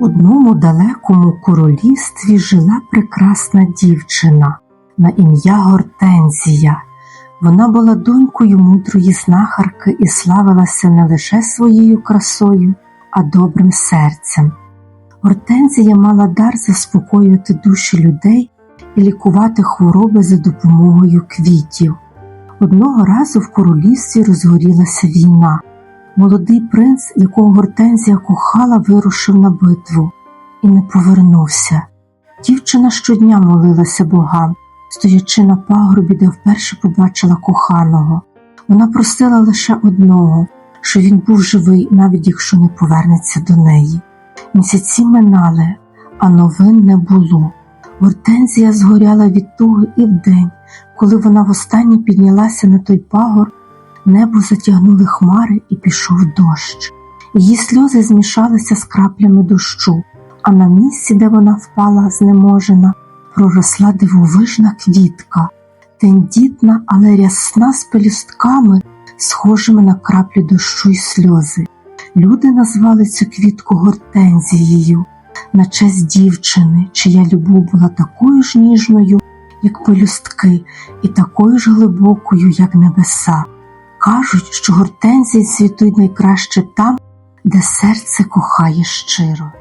одному далекому королівстві жила прекрасна дівчина на ім'я Гортензія. Вона була донькою мудрої знахарки і славилася не лише своєю красою, а добрим серцем. Гортензія мала дар заспокоювати душі людей і лікувати хвороби за допомогою квітів. Одного разу в королівстві розгорілася війна. Молодий принц, якого Гортензія кохала, вирушив на битву і не повернувся. Дівчина щодня молилася богам, стоячи на пагорбі, де вперше побачила коханого. Вона просила лише одного, що він був живий, навіть якщо не повернеться до неї. Місяці минали, а новин не було. Гортензія згоряла від туги і вдень, коли вона востаннє піднялася на той пагор, небо затягнули хмари і пішов дощ. Її сльози змішалися з краплями дощу, а на місці, де вона впала знеможена, проросла дивовижна квітка, тендітна, але рясна з пелюстками, схожими на краплі дощу й сльози. Люди назвали цю квітку гортензією на честь дівчини, чия любов була такою ж ніжною, як пелюстки, і такою ж глибокою, як небеса. Кажуть, що гортензії цвітуть найкраще там, де серце кохає щиро.